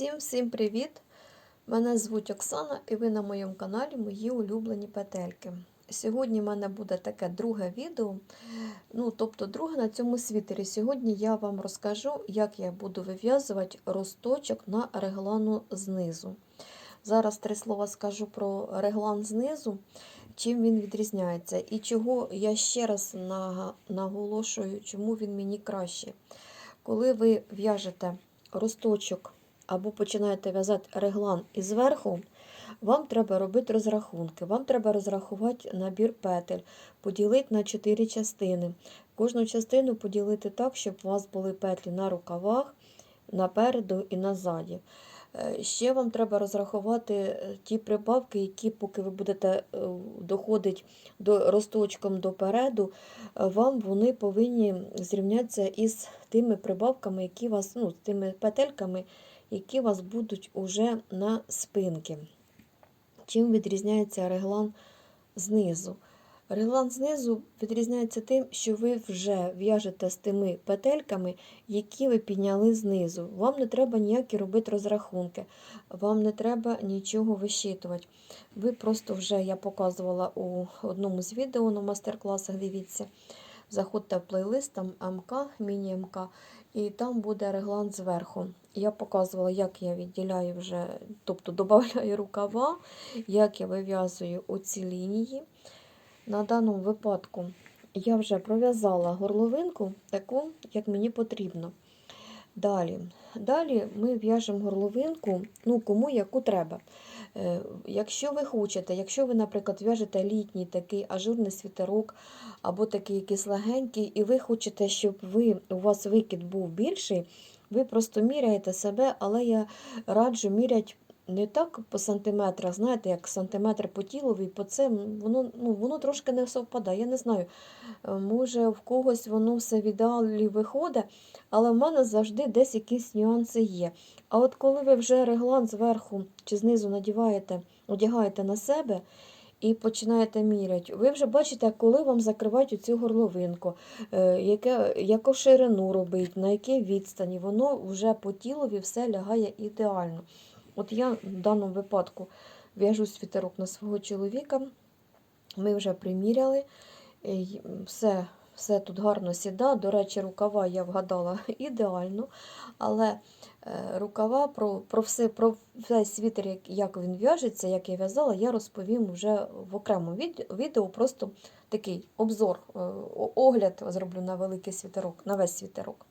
Всім всім привіт! Мене звуть Оксана і ви на моєму каналі Мої улюблені петельки. Сьогодні в мене буде таке друге відео, ну тобто друге на цьому світері. Сьогодні я вам розкажу, як я буду вив'язувати росточок на реглану знизу. Зараз три слова скажу про реглан знизу, чим він відрізняється і чого я ще раз наголошую, чому він мені краще. Коли ви в'яжете росточок або починаєте в'язати реглан і зверху, вам треба робити розрахунки. Вам треба розрахувати набір петель, поділити на 4 частини. Кожну частину поділити так, щоб у вас були петлі на рукавах, напереду і назаді. Ще вам треба розрахувати ті прибавки, які, поки ви будете доходити до росточком допереду, вам вони повинні зрівнятися із тими прибавками, які вас, ну, з тими петельками, які у вас будуть уже на спинки. Чим відрізняється реглан знизу? Реглан знизу відрізняється тим, що ви вже в'яжете з тими петельками, які ви підняли знизу. Вам не треба ніякі робити розрахунки, вам не треба нічого вищитувати. Ви просто вже я показувала у одному з відео на мастер-класах, дивіться. Заходьте в плейлист, там МК, міні-МК, і там буде реглан зверху. Я показувала, як я відділяю вже, тобто додаю рукава, як я вив'язую оці лінії. На даному випадку я вже пров'язала горловинку таку, як мені потрібно. Далі Далі ми в'яжемо горловинку, ну, кому яку треба. Е, якщо ви хочете, якщо ви, наприклад, в'яжете літній такий ажурний світерок, або такий якийсь легенький, і ви хочете, щоб ви, у вас викид був більший, ви просто міряєте себе, але я раджу міряти не так по сантиметрах, знаєте, як сантиметр по тілові, по це воно ну, воно трошки не совпадає. Я не знаю, е, може в когось воно все в ідеалі виходить, але в мене завжди десь якісь нюанси є. А от коли ви вже реглан зверху чи знизу надіваєте, одягаєте на себе, і починаєте міряти. Ви вже бачите, коли вам закривають цю горловинку, е, яке, яку ширину робить, на якій відстані, воно вже по тілові все лягає ідеально. От я в даному випадку в'яжу світерок на свого чоловіка, ми вже приміряли, все все тут гарно сіда. До речі, рукава я вгадала ідеально, але е, рукава про про, все, про весь світер, як він в'яжеться, як я в'язала, я розповім вже в окремому відео, просто такий обзор, е, огляд зроблю на великий світерок, на весь світерок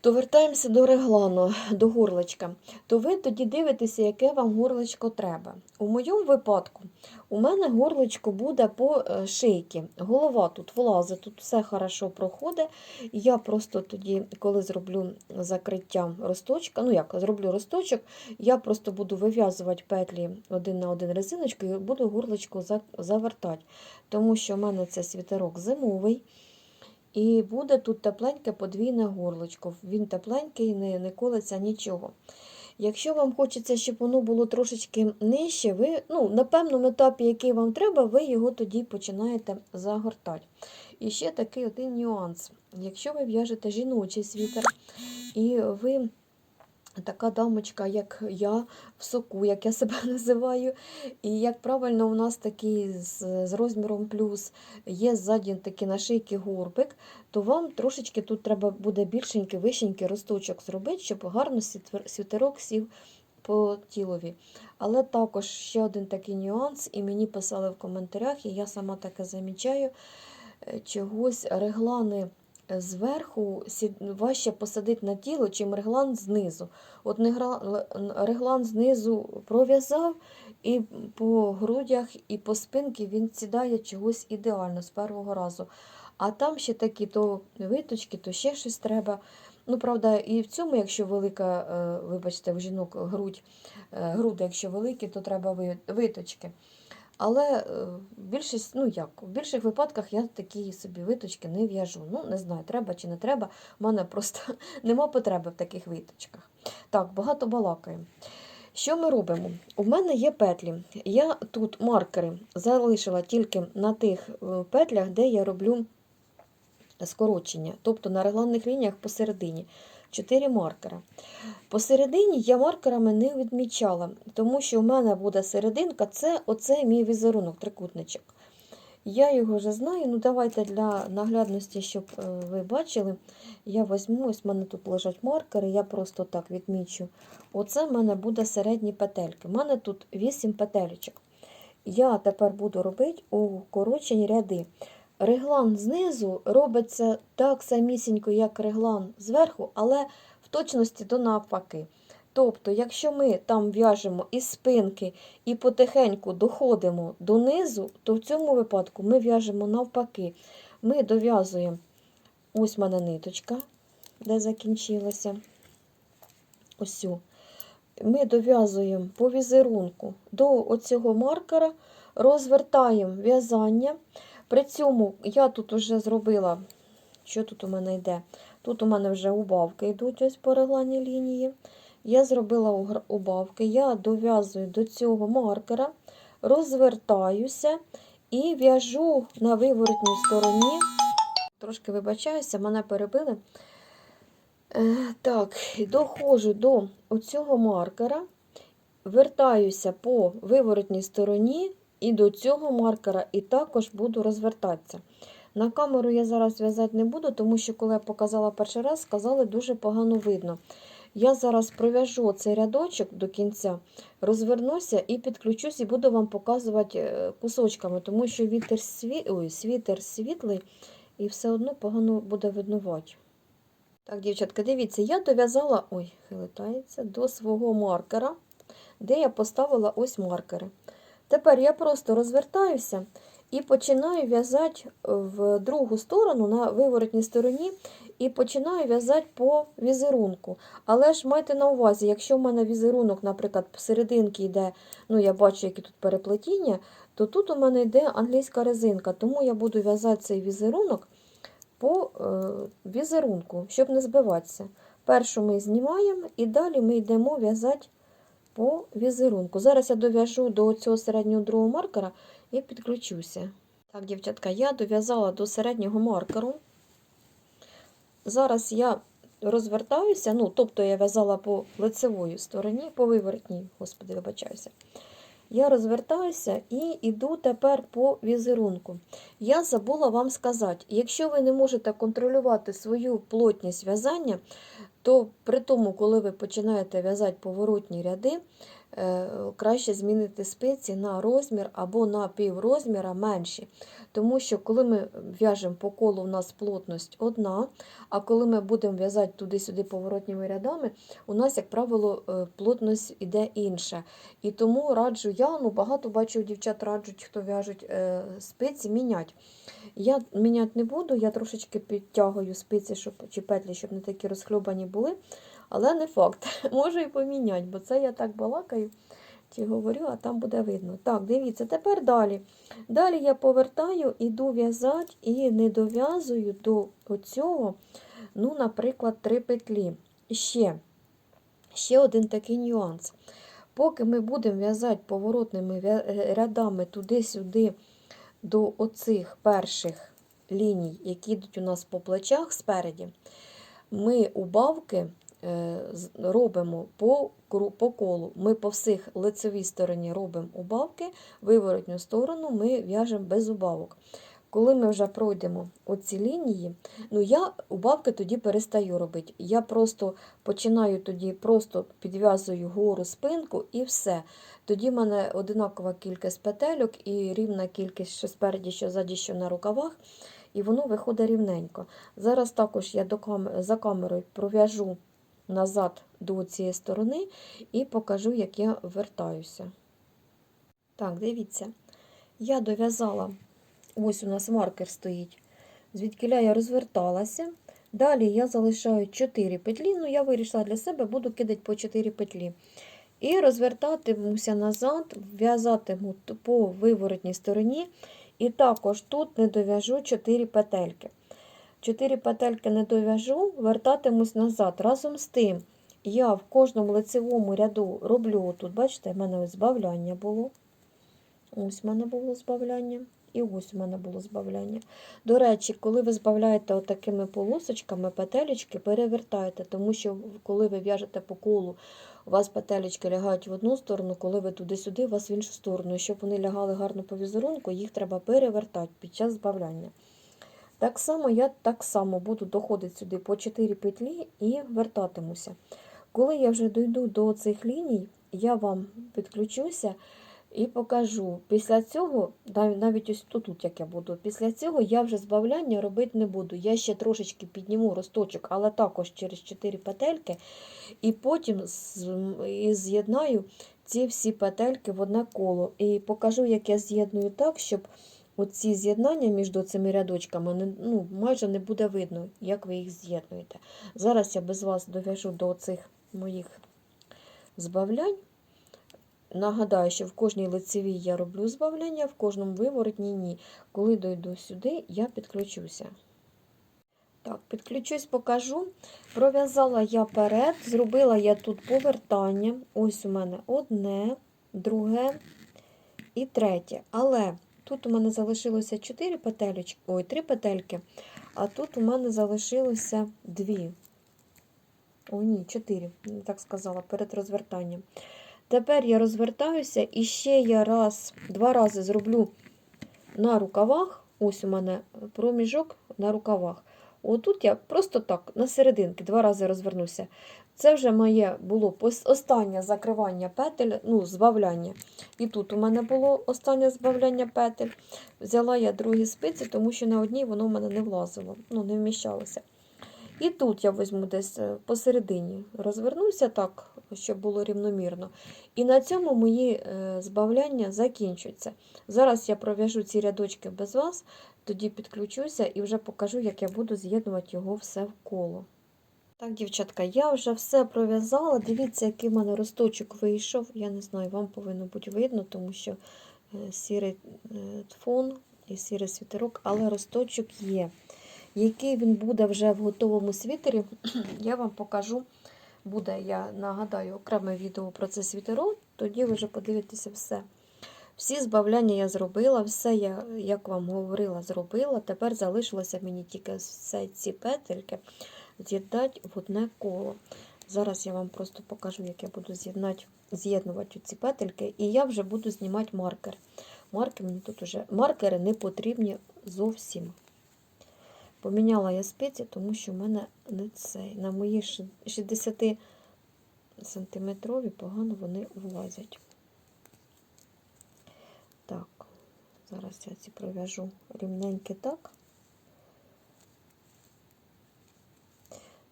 то вертаємося до реглану, до горлочка, то ви тоді дивитеся, яке вам горлочко треба. У моєму випадку у мене горлочко буде по е, шийці. Голова тут влазить, тут все хорошо проходить. Я просто тоді, коли зроблю закриття росточка, ну як, зроблю росточок, я просто буду вив'язувати петлі один на один резиночкою і буду горлочко завертати. Тому що в мене це світерок зимовий. І буде тут тепленьке подвійне горлочко. Він тепленький, не, не колиться нічого. Якщо вам хочеться, щоб воно було трошечки нижче, ви ну, на певному етапі, який вам треба, ви його тоді починаєте загортати. І ще такий один нюанс. Якщо ви в'яжете жіночий світер, і ви така дамочка, як я, в соку, як я себе називаю. І як правильно, у нас такий з, з розміром плюс є ззаді такий нашийки горбик, то вам трошечки тут треба буде більшенький, вищенький росточок зробити, щоб гарно світерок сів по тілові. Але також ще один такий нюанс, і мені писали в коментарях, і я сама таке замічаю, е, чогось реглани зверху важче посадити на тіло, чим реглан знизу. От реглан знизу пров'язав, і по грудях, і по спинці він сідає чогось ідеально з першого разу. А там ще такі то виточки, то ще щось треба. Ну, правда, і в цьому, якщо велика, е, вибачте, в жінок грудь, е, груди, якщо великі, то треба виточки. Але е, більшість, ну як, в більших випадках я такі собі виточки не в'яжу. Ну, не знаю, треба чи не треба. У мене просто нема потреби в таких виточках. Так, багато балакаємо. Що ми робимо? У мене є петлі. Я тут маркери залишила тільки на тих е, петлях, де я роблю скорочення, тобто на регланних лініях посередині. 4 маркера. Посередині я маркерами не відмічала, тому що в мене буде серединка, це оце мій візерунок, трикутничок. Я його вже знаю, ну давайте для наглядності, щоб е, ви бачили, я візьму, ось в мене тут лежать маркери, я просто так відмічу. Оце в мене буде середні петельки. У мене тут 8 петелечок. Я тепер буду робити укорочені ряди. Реглан знизу робиться так самісінько, як реглан зверху, але в точності до навпаки. Тобто, якщо ми там в'яжемо із спинки і потихеньку доходимо донизу, то в цьому випадку ми в'яжемо навпаки. Ми дов'язуємо, ось в мене ниточка, де закінчилася. Ось. Ми дов'язуємо по візерунку до оцього маркера, розвертаємо в'язання. При цьому я тут вже зробила, що тут у мене йде? Тут у мене вже убавки йдуть ось по регланній лінії. Я зробила убавки, я дов'язую до цього маркера, розвертаюся і в'яжу на виворотній стороні. Трошки вибачаюся, мене перебили. Е, Так, доходжу до оцього маркера, вертаюся по виворотній стороні і до цього маркера, і також буду розвертатися. На камеру я зараз в'язати не буду, тому що, коли я показала перший раз, сказали, дуже погано видно. Я зараз пров'яжу цей рядочок до кінця, розвернуся і підключусь, і буду вам показувати е, кусочками, тому що вітер сві... Ой, світер світлий і все одно погано буде виднувати. Так, дівчатка, дивіться, я дов'язала, ой, хилитається, до свого маркера, де я поставила ось маркери. Тепер я просто розвертаюся і починаю в'язати в другу сторону на виворотній стороні і починаю в'язати по візерунку. Але ж майте на увазі, якщо в мене візерунок, наприклад, посерединки йде, ну я бачу, які тут переплетіння, то тут у мене йде англійська резинка, тому я буду в'язати цей візерунок по е, візерунку, щоб не збиватися. Першу ми знімаємо і далі ми йдемо в'язати по візерунку. Зараз я дов'яжу до цього середнього другого маркера і підключуся. Так, дівчатка, я дов'язала до середнього маркеру. Зараз я розвертаюся, ну, тобто я в'язала по лицевої стороні, по виворотній, господи, вибачаюся. Я розвертаюся і йду тепер по візерунку. Я забула вам сказати, якщо ви не можете контролювати свою плотність в'язання, то при тому, коли ви починаєте в'язати поворотні ряди, краще змінити спиці на розмір або на піврозміра менші. Тому що коли ми в'яжемо по колу, у нас плотність одна, а коли ми будемо в'язати туди-сюди поворотніми рядами, у нас, як правило, е, плотність іде інша. І тому раджу я, ну багато бачу, дівчат раджуть, хто в'яжуть е, спиці, міняти. Я міняти не буду, я трошечки підтягую спиці щоб, чи петлі, щоб не такі розхльобані були. Але не факт, можу і поміняти, бо це я так балакаю чи говорю, а там буде видно. Так, дивіться, тепер далі. Далі я повертаю, іду в'язати і не дов'язую до оцього, ну, наприклад, три петлі. Ще, ще один такий нюанс. Поки ми будемо в'язати поворотними рядами туди-сюди до оцих перших ліній, які йдуть у нас по плечах спереді, ми убавки е, робимо по, по колу. Ми по всіх лицевій стороні робимо убавки, виворотню сторону ми в'яжемо без убавок. Коли ми вже пройдемо оці лінії, ну я убавки тоді перестаю робити. Я просто починаю тоді, просто підв'язую гору спинку і все. Тоді в мене одинакова кількість петельок і рівна кількість, що спереді, що ззаді, що на рукавах, і воно виходить рівненько. Зараз також я за камерою пров'яжу назад до цієї сторони і покажу, як я вертаюся. Так, дивіться, я дов'язала, ось у нас маркер стоїть, звідкиля я розверталася. Далі я залишаю 4 петлі, ну я вирішила для себе, буду кидати по 4 петлі. І розвертатимуся назад, в'язатиму по виворотній стороні. І також тут не дов'яжу 4 петельки. 4 петельки не дов'яжу, вертатимусь назад. Разом з тим, я в кожному лицевому ряду роблю, тут, бачите, в мене ось збавляння було. Ось в мене було збавляння. І ось у мене було збавляння. До речі, коли ви збавляєте отакими полосочками, петелечки перевертайте, тому що коли ви в'яжете по колу, у вас петелечки лягають в одну сторону, коли ви туди-сюди, у вас в іншу сторону. І щоб вони лягали гарно по візерунку, їх треба перевертати під час збавляння. Так само я так само буду доходити сюди по 4 петлі і вертатимуся. Коли я вже дойду до цих ліній, я вам підключуся і покажу. Після цього, навіть ось тут, тут як я буду, після цього я вже збавляння робити не буду. Я ще трошечки підніму росточок, але також через 4 петельки, і потім з'єднаю ці всі петельки в одне коло. І покажу, як я з'єдную так, щоб оці з'єднання між цими рядочками ну, майже не буде видно, як ви їх з'єднуєте. Зараз я без вас дов'яжу до цих моїх збавлянь. Нагадаю, що в кожній лицевій я роблю збавляння, в кожному виворотній ні. Коли дойду сюди, я підключуся. Так, підключусь, покажу. Пров'язала я перед, зробила я тут повертання. Ось у мене одне, друге і третє. Але тут у мене залишилося 4 петелечки, ой, 3 петельки, а тут у мене залишилося 2. О, ні, 4, не так сказала, перед розвертанням. Тепер я розвертаюся і ще я раз, два рази зроблю на рукавах. Ось у мене проміжок на рукавах. Отут я просто так, на серединки, два рази розвернуся. Це вже моє було останнє закривання петель, ну, збавляння. І тут у мене було останнє збавляння петель. Взяла я другі спиці, тому що на одній воно в мене не влазило, ну, не вміщалося. І тут я візьму десь е, посередині, розвернуся так, щоб було рівномірно. І на цьому мої е, збавляння закінчуються. Зараз я пров'яжу ці рядочки без вас, тоді підключуся і вже покажу, як я буду з'єднувати його все в коло. Так, дівчатка, я вже все пров'язала. Дивіться, який в мене росточок вийшов. Я не знаю, вам повинно бути видно, тому що е, сірий е, фон і сірий світерок, але росточок є. Який він буде вже в готовому світері, я вам покажу. Буде, я нагадаю, окреме відео про це світерок, тоді ви вже подивитеся все. Всі збавляння я зробила, все я, як вам говорила, зробила. Тепер залишилося мені тільки все ці петельки з'єднати в одне коло. Зараз я вам просто покажу, як я буду з'єднувати ці петельки, і я вже буду знімати маркер. Маркер мені тут уже маркери не потрібні зовсім. Поміняла я спиці, тому що в мене не цей. На мої 60 сантиметрові погано вони влазять. Так, зараз я ці пров'яжу рівненькі так.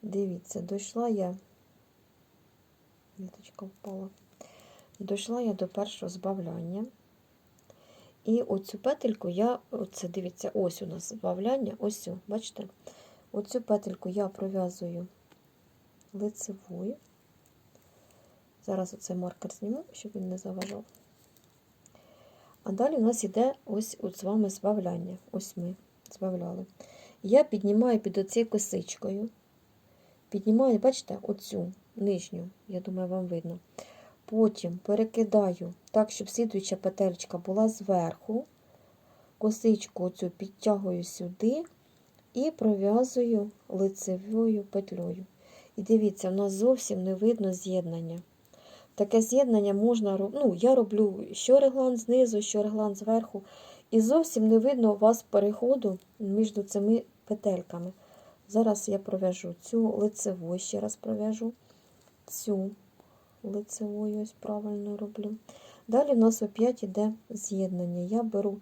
Дивіться, дійшла я, ниточка впала, дійшла я до першого збавляння. І оцю петельку я, оце дивіться, ось у нас збавляння, ось, бачите? Оцю петельку я пров'язую лицевою. Зараз оцей маркер зніму, щоб він не заважав. А далі у нас йде ось от з вами збавляння. Ось ми збавляли. Я піднімаю під оцією косичкою. Піднімаю, бачите, оцю нижню, я думаю, вам видно. Потім перекидаю так, щоб слідуюча петелька була зверху. Косичку оцю підтягую сюди і пров'язую лицевою петлею. І дивіться, у нас зовсім не видно з'єднання. Таке з'єднання можна. Ну, я роблю що реглан знизу, що реглан зверху. І зовсім не видно у вас переходу між цими петельками. Зараз я пров'яжу цю лицеву, ще раз пров'яжу цю лицевою, ось правильно роблю. Далі в нас опять іде з'єднання. Я беру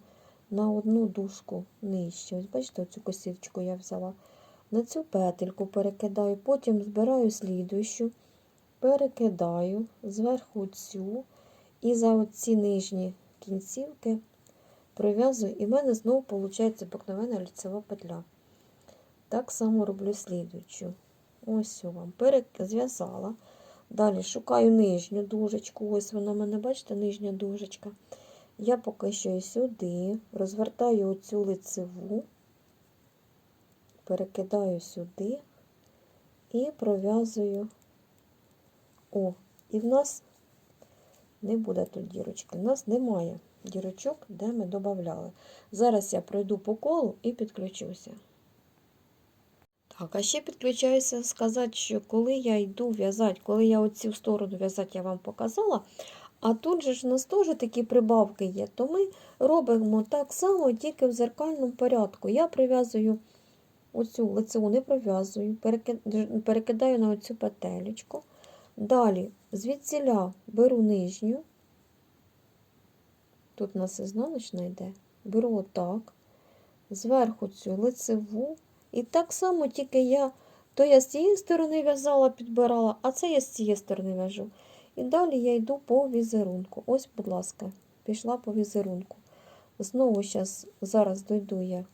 на одну дужку нижче. Ось бачите, оцю косичку я взяла. На цю петельку перекидаю, потім збираю слідуючу, перекидаю зверху цю і за оці нижні кінцівки пров'язую, і в мене знову виходить обикновена лицева петля. Так само роблю слідуючу. Ось вам зв'язала. Далі шукаю нижню дужечку. Ось вона в мене, бачите, нижня дужечка. Я поки що сюди, розвертаю оцю лицеву, перекидаю сюди і пров'язую. О, і в нас не буде тут дірочки. У нас немає дірочок, де ми додавали. Зараз я пройду по колу і підключуся. Так, а ще підключаюся сказати, що коли я йду в'язати, коли я оцю сторону в'язати, я вам показала, а тут же ж у нас теж такі прибавки є, то ми робимо так само, тільки в зеркальному порядку. Я прив'язую оцю лицеву, не пров'язую, перекидаю на оцю петелечку. Далі звідсіля беру нижню, тут у нас ізнаночна йде, беру отак, зверху цю лицеву, і так само тільки я, то я з цієї сторони в'язала, підбирала, а це я з цієї сторони в'яжу. І далі я йду по візерунку. Ось, будь ласка, пішла по візерунку. Знову щас, зараз дойду я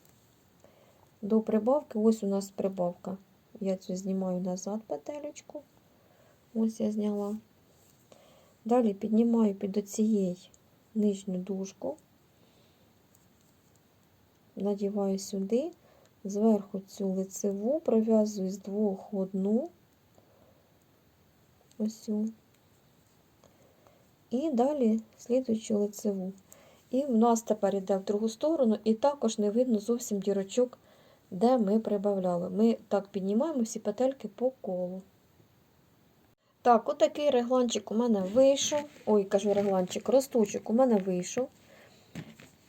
до прибавки. Ось у нас прибавка. Я цю знімаю назад петелечку. Ось я зняла. Далі піднімаю під оцієї нижню дужку, надіваю сюди, зверху цю лицеву, пров'язую з двох одну. Ось. І далі слідуючу лицеву. І в нас тепер йде в другу сторону, і також не видно зовсім дірочок, де ми прибавляли. Ми так піднімаємо всі петельки по колу. Так, отакий регланчик у мене вийшов. Ой, кажу регланчик, росточок у мене вийшов.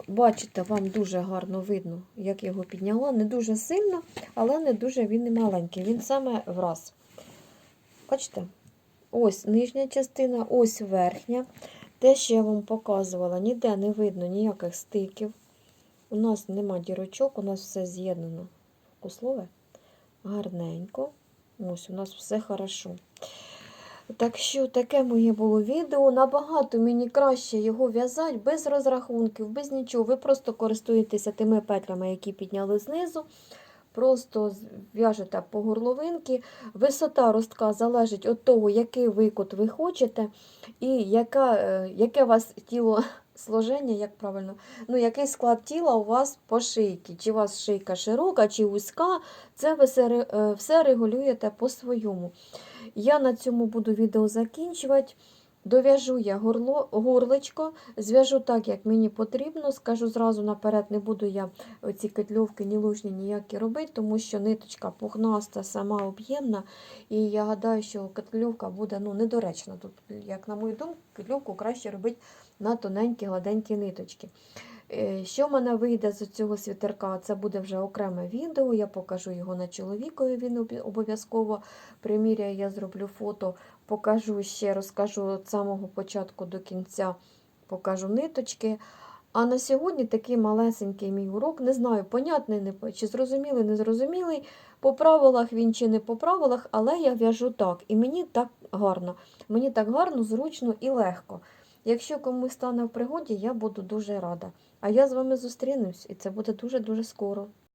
Бачите, вам дуже гарно видно, як я його підняла. Не дуже сильно, але не дуже він і маленький. Він саме враз. Бачите? Ось нижня частина, ось верхня. Те, що я вам показувала, ніде не видно ніяких стиків. У нас нема дірочок, у нас все з'єднано. Куслове гарненько. Ось, у нас все хорошо. Так що таке моє було відео. Набагато мені краще його в'язати без розрахунків, без нічого. Ви просто користуєтеся тими петлями, які підняли знизу. Просто в'яжете по горловинки. Висота ростка залежить від того, який викот ви хочете, і яка, е, яке у вас тіло сложення, як правильно, ну, який склад тіла у вас по шийці. Чи у вас шийка широка, чи вузька, це ви е, все регулюєте по-своєму. Я на цьому буду відео закінчувати. Дов'яжу я горло, горлечко, зв'яжу так, як мені потрібно. Скажу зразу наперед, не буду я ці кетльовки ні лужні ніякі робити, тому що ниточка пухнаста, сама об'ємна. І я гадаю, що кетльовка буде ну, недоречна. Тут, як на мою думку, кетльовку краще робити на тоненькі гладенькі ниточки. Е, Що в мене вийде з цього світерка, це буде вже окреме відео. Я покажу його на чоловікові, він обов'язково приміряє, я зроблю фото, покажу ще, розкажу від самого початку до кінця, покажу ниточки. А на сьогодні такий малесенький мій урок. Не знаю, понятний, не чи зрозумілий, не зрозумілий. По правилах він чи не по правилах, але я в'яжу так. І мені так гарно. Мені так гарно, зручно і легко. Якщо комусь стане в пригоді, я буду дуже рада. А я з вами зустрінусь, і це буде дуже-дуже скоро.